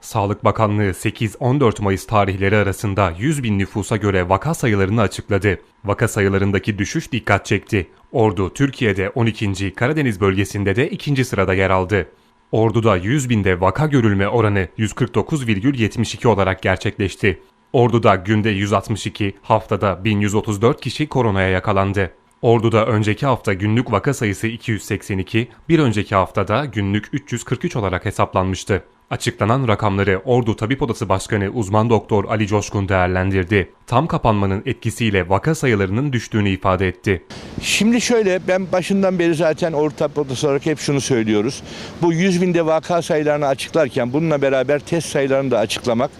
Sağlık Bakanlığı 8-14 Mayıs tarihleri arasında 100 bin nüfusa göre vaka sayılarını açıkladı. Vaka sayılarındaki düşüş dikkat çekti. Ordu Türkiye'de 12. Karadeniz bölgesinde de 2. sırada yer aldı. Ordu'da 100 binde vaka görülme oranı 149,72 olarak gerçekleşti. Ordu'da günde 162, haftada 1134 kişi koronaya yakalandı. Ordu'da önceki hafta günlük vaka sayısı 282, bir önceki haftada günlük 343 olarak hesaplanmıştı. Açıklanan rakamları Ordu Tabip Odası Başkanı uzman doktor Ali Coşkun değerlendirdi. Tam kapanmanın etkisiyle vaka sayılarının düştüğünü ifade etti. Şimdi şöyle ben başından beri zaten orta potası olarak hep şunu söylüyoruz. Bu 100 binde vaka sayılarını açıklarken bununla beraber test sayılarını da açıklamak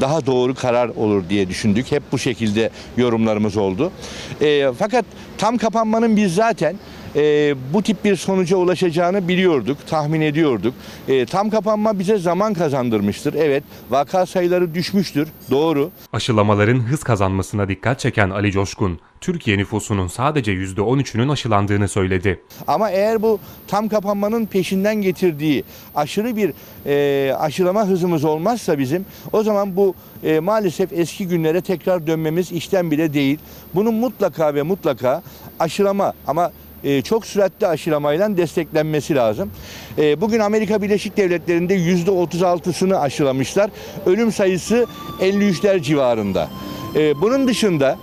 daha doğru karar olur diye düşündük. Hep bu şekilde yorumlarımız oldu. E, fakat tam kapanmanın biz zaten e, bu tip bir sonuca ulaşacağını biliyorduk, tahmin ediyorduk. E, tam kapanma bize zaman kazandırmıştır. Evet, vaka sayıları düşmüştür, doğru. Aşılamaların hız kazanmasına dikkat çeken Ali Coşkun, Türkiye nüfusunun sadece %13'ünün aşılandığını söyledi. Ama eğer bu tam kapanmanın peşinden getirdiği aşırı bir e, aşılama hızımız olmazsa bizim o zaman bu e, maalesef eski günlere tekrar dönmemiz işten bile değil. Bunun mutlaka ve mutlaka aşılama ama e, çok süratli aşılamayla desteklenmesi lazım. E, bugün Amerika Birleşik Devletleri'nde %36'sını aşılamışlar. Ölüm sayısı 53'ler civarında. E, bunun dışında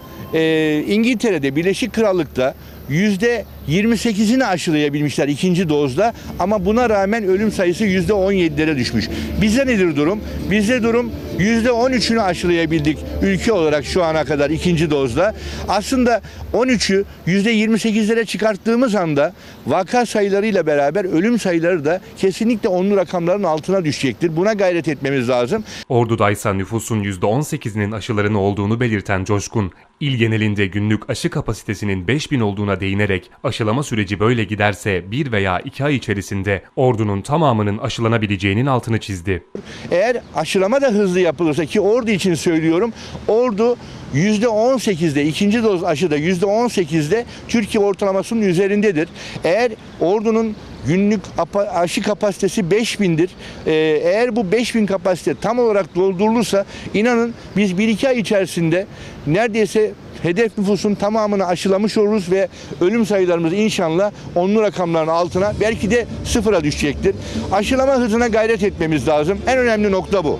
İngiltere'de, Birleşik Krallık'ta yüzde 28'ini aşılayabilmişler ikinci dozda ama buna rağmen ölüm sayısı yüzde 17'lere düşmüş. Bizde nedir durum? Bizde durum yüzde 13'ünü aşılayabildik ülke olarak şu ana kadar ikinci dozda. Aslında 13'ü yüzde 28'lere çıkarttığımız anda vaka sayılarıyla beraber ölüm sayıları da kesinlikle onlu rakamların altına düşecektir. Buna gayret etmemiz lazım. Ordu'da ise nüfusun %18'inin aşılarını olduğunu belirten Coşkun, il genelinde günlük aşı kapasitesinin 5000 olduğuna değinerek aşılama süreci böyle giderse bir veya iki ay içerisinde ordunun tamamının aşılanabileceğinin altını çizdi. Eğer aşılama da hızlı yapılırsa ki ordu için söylüyorum. Ordu %18'de ikinci doz aşıda %18'de Türkiye ortalamasının üzerindedir. Eğer ordunun günlük aşı kapasitesi 5000'dir. Ee, eğer bu 5000 kapasite tam olarak doldurulursa inanın biz 1-2 ay içerisinde neredeyse hedef nüfusun tamamını aşılamış oluruz ve ölüm sayılarımız inşallah onlu rakamların altına belki de sıfıra düşecektir. Aşılama hızına gayret etmemiz lazım. En önemli nokta bu.